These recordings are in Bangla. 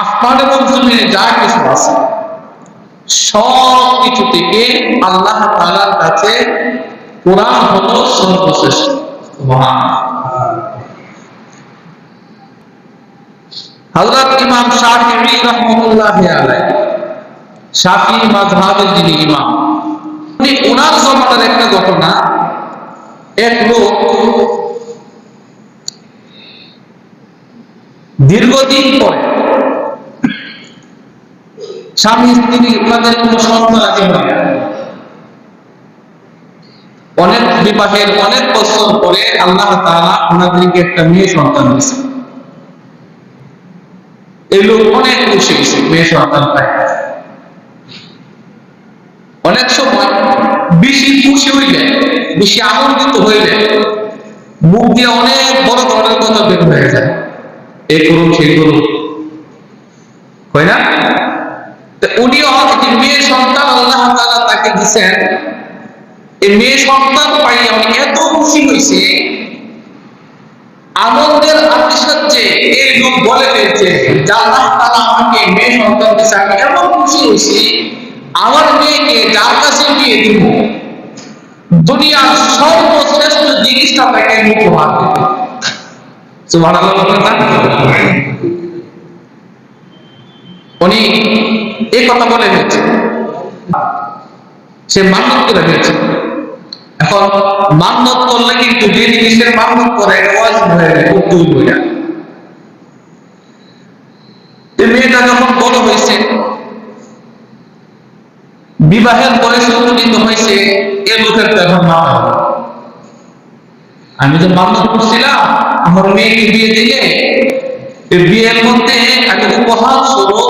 আসমান এবং জমিনে যা কিছু আছে সব থেকে আল্লাহ তাআলার কাছে কোরআন হলো সর্বশ্রেষ্ঠ। হযরত ইমাম রাহমাতুল্লাহ যিনি ইমাম, উনি ওনার জমানার একটা ঘটনা, এক লোক দীর্ঘদিন পরে স্বামী, স্ত্রী ওনাদের কোনো সন্তান আছে না। অনেক বিবাহের অনেক বছর পরে আল্লাহ তাআলা ওনাদেরকে একটা মেয়ে সন্তান দিয়েছে। এই লোক অনেক খুশি হয়েছে, মেয়ে সন্তান পায়। অনেক সময় বেশি খুশি হইলে, বেশি আনন্দিত হইলে মুখ দিয়ে অনেক বড় ধরনের কথা বের হয়ে যায়। এই করুন, সেই করুন। হয় না? উনিও একটি মেয়ে সন্তান, আল্লাহ তাআলা তাকে দিছেন। এই মেয়ে সন্তান পাইয়া উনি এত খুশি হয়েছে আনন্দের আতিশয্যে এই লোক বলে দিয়েছে যে আল্লাহ তাআলা আমাকে মেয়ে সন্তান দিয়েছে আমি এমন খুশি হয়েছি আমার মেয়েকে যার কাছে বিয়ে দিব, দুনিয়ার সর্বশ্রেষ্ঠ জিনিসটা তাকে আমি উপহার দেব। সুবহানাল্লাহ? উনি এই কথা বলে সে মান্যত করে দিয়েছে এখন মান্যত করলে কিন্তু যে জিনিসের মান্যত করে মেয়েটা যখন বড় হয়েছে, বিবাহের বয়স উপনীত হয়েছে, এ লোকের তো এখন হলো। আমি যে মান্যত করছিলাম, আমার মেয়েকে বিয়ে দিলে বিয়ের মধ্যে আমি উপহার স্বরূপ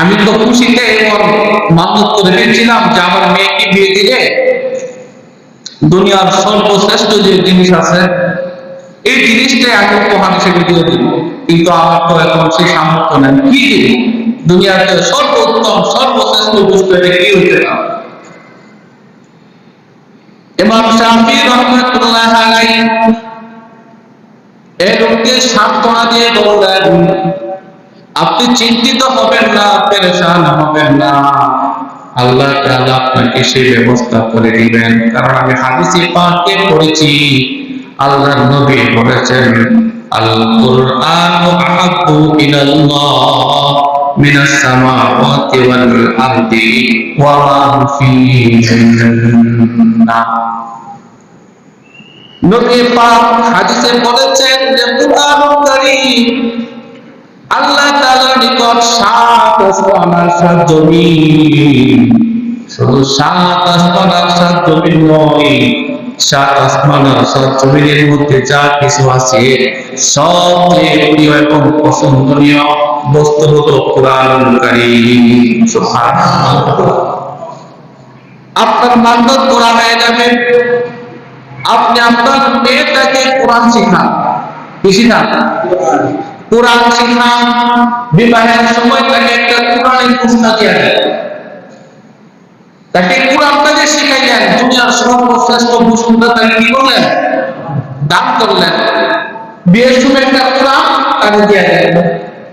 আমি তো খুশিতে ওর মান্যত করে দিয়েছিলাম যে আমার মেয়েকে বিয়ে দিলে দুনিয়ার সর্বশ্রেষ্ঠ যে জিনিস আছে, এই জিনিসটাই আমি উপহার হিসেবে দিয়ে দিব। কিন্তু আমার তো এখন সেই সামর্থ্য নেই। কি দিব? দুনিয়াতে সর্বোত্তম, সর্বশ্রেষ্ঠ বস্তু এটা কি হইতে পারে? ইমাম শাফি রহমাতুল্লাহ আলাইহি এই লোককে সান্ত্বনা দিয়ে বললেন আপনি চিন্তিত হবেন না, পেরেশান হবেন না। আল্লাহ তাআলা আপনাকে সেই ব্যবস্থা করে দিবেন। কারণ আমি হাদিসে পাকে পড়েছি, আল্লাহর নবী বলেছেন আল কুরআন আহাব্বু ইলাল্লাহ মিনাস সামাওয়াতি ওয়াল আরদি ওয়া মা ফীহিন্না নবী পাক হাদিসে বলেছেন যে, কুরআনুল কারীম আল্লাহ নিকট সাত আসমান আর সাত জমিন। শুধু সাত আসমান আর সাত জমিন নয়, সাত আসমান আর সাত জমিনের মধ্যে যা কিছু আছে সবচেয়ে প্রিয় এবং পছন্দনীয় বস্তু হলো কোরআনুল কারীম সুবহানাল্লাহ। আপনার মান্যত করা হয়ে যাবে। আপনি আপনার মেয়েটাকে কোরআন শিখান। কি শিখান? কোরআন শিখান বিবাহের সময় তাকে একটা কোরআনের পুস্তক দিয়ে দেন তাকে কোরআনটাকে শিখাইলেন, দুনিয়ার সর্বশ্রেষ্ঠ পুস্তকটা তাকে কি করলেন? দান করলেন। বিয়ের সময় একটা কোরআন তাকে দিয়ে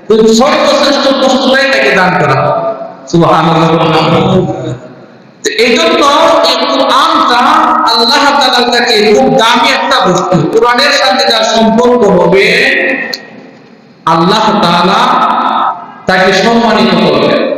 তো সর্বশ্রেষ্ঠ পুস্তকটাই তাকে দান করা এই জন্য এই কোরআনটা আল্লাহ কাছে খুব দামি একটা বস্তু। কোরআনের সাথে যার সম্পর্ক হবে আল্লাহ তাকে সম্মানিত করবেন।